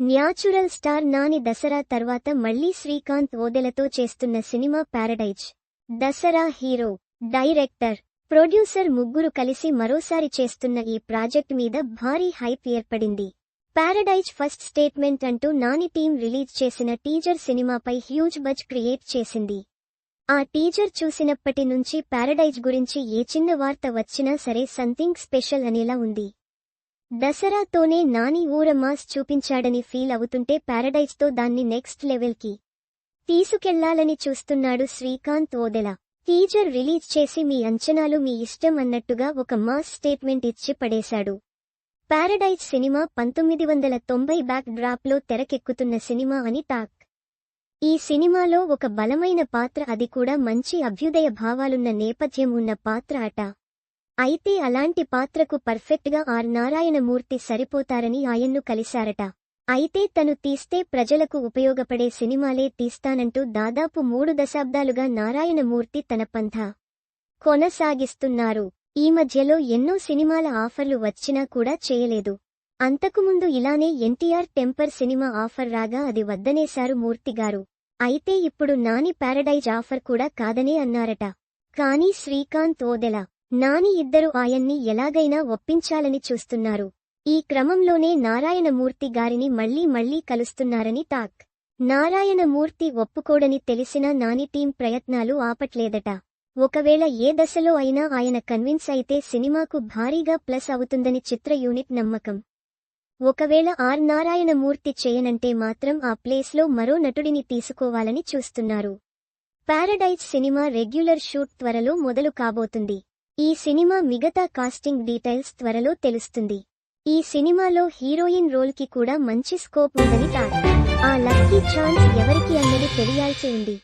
Natural star Nani Dasara తర్వాత మళ్ళీ శ్రీకాంత్ ఓదెలతో చేస్తున్న cinema Paradise. Dasara hero director producer ముగ్గురు కలిసి మరోసారి చేస్తున్న ఈ ప్రాజెక్ట్ మీద భారీ హైప్ ఏర్పడింది. పారడైజ్ ఫస్ట్ స్టేట్మెంట్ అంటూ నాని టీం రిలీజ్ చేసిన టీజర్ సినిమాపై హ్యూజ్ బజ్ క్రియేట్ చేసింది. ఆ టీజర్ చూసినప్పటి నుంచి ప్యారడైజ్ గురించి ఏ చిన్న వార్త వచ్చినా సరే సంథింగ్ స్పెషల్ అనేలా ఉంది. దసరాతోనే నాని ఊర మాస్ చూపించాడని ఫీల్ అవుతుంటే ప్యారడైజ్తో దాన్ని నెక్స్ట్ లెవెల్కి తీసుకెళ్ళాలని చూస్తున్నాడు శ్రీకాంత్ ఓదెల. టీజర్ రిలీజ్ చేసి మీ అంచనాలు మీ ఇష్టం అన్నట్టుగా ఒక మాస్ స్టేట్మెంట్ ఇచ్చి పడేశాడు. పారడైజ్ సినిమా పంతొమ్మిది వందల తొంభై బ్యాక్ డ్రాప్లో తెరకెక్కుతున్న సినిమా అని టాక్. ఈ సినిమాలో ఒక బలమైన పాత్ర అది కూడా మంచి అభ్యుదయ భావాలున్న నేపథ్యం ఉన్న పాత్ర అట. అయితే అలాంటి పాత్రకు పర్ఫెక్ట్గా ఆర్ నారాయణమూర్తి సరిపోతారని ఆయన్ను కలిశారట. అయితే తను తీస్తే ప్రజలకు ఉపయోగపడే సినిమాలే తీస్తానంటూ దాదాపు మూడు దశాబ్దాలుగా నారాయణమూర్తి తన పంథ కొనసాగిస్తున్నారు. ఈ మధ్యలో ఎన్నో సినిమాల ఆఫర్లు వచ్చినా కూడా చేయలేదు. అంతకుముందు ఇలానే ఎన్టీఆర్ టెంపర్ సినిమా ఆఫర్ రాగా అది వద్దనేశారు మూర్తిగారు అయితే ఇప్పుడు నాని ప్యారడైజ్ ఆఫర్ కూడా కాదనే అన్నారట. కానీ శ్రీకాంత్ ఓదెల నాని ఇద్దరు ఆయన్ని ఎలాగైనా ఒప్పించాలని చూస్తున్నారు. ఈ క్రమంలోనే నారాయణమూర్తి గారిని మళ్ళీ మళ్ళీ కలుస్తున్నారని టాక్. నారాయణమూర్తి ఒప్పుకోడని తెలిసినా నాని టీం ప్రయత్నాలు ఆపట్లేదట. ఒకవేళ ఏ దశలో అయినా ఆయన కన్విన్స్ అయితే సినిమాకు భారీగా ప్లస్ అవుతుందని చిత్ర యూనిట్ నమ్మకం. ఒకవేళ ఆర్ నారాయణమూర్తి చేయనంటే మాత్రం ఆ ప్లేస్లో మరో నటుడిని తీసుకోవాలని చూస్తున్నారు. పారడైజ్ సినిమా రెగ్యులర్ షూట్ త్వరలో మొదలు కాబోతుంది. ఈ సినిమా మిగతా కాస్టింగ్ డీటెయిల్స్ త్వరలో తెలుస్తుంది. ఈ సినిమాలో హీరోయిన్ రోల్కి కూడా మంచి స్కోప్ ఉందని టాక్ ఆ లక్కీ ఛాన్స్ ఎవరికి అన్నది తెలియాల్సి ఉంది.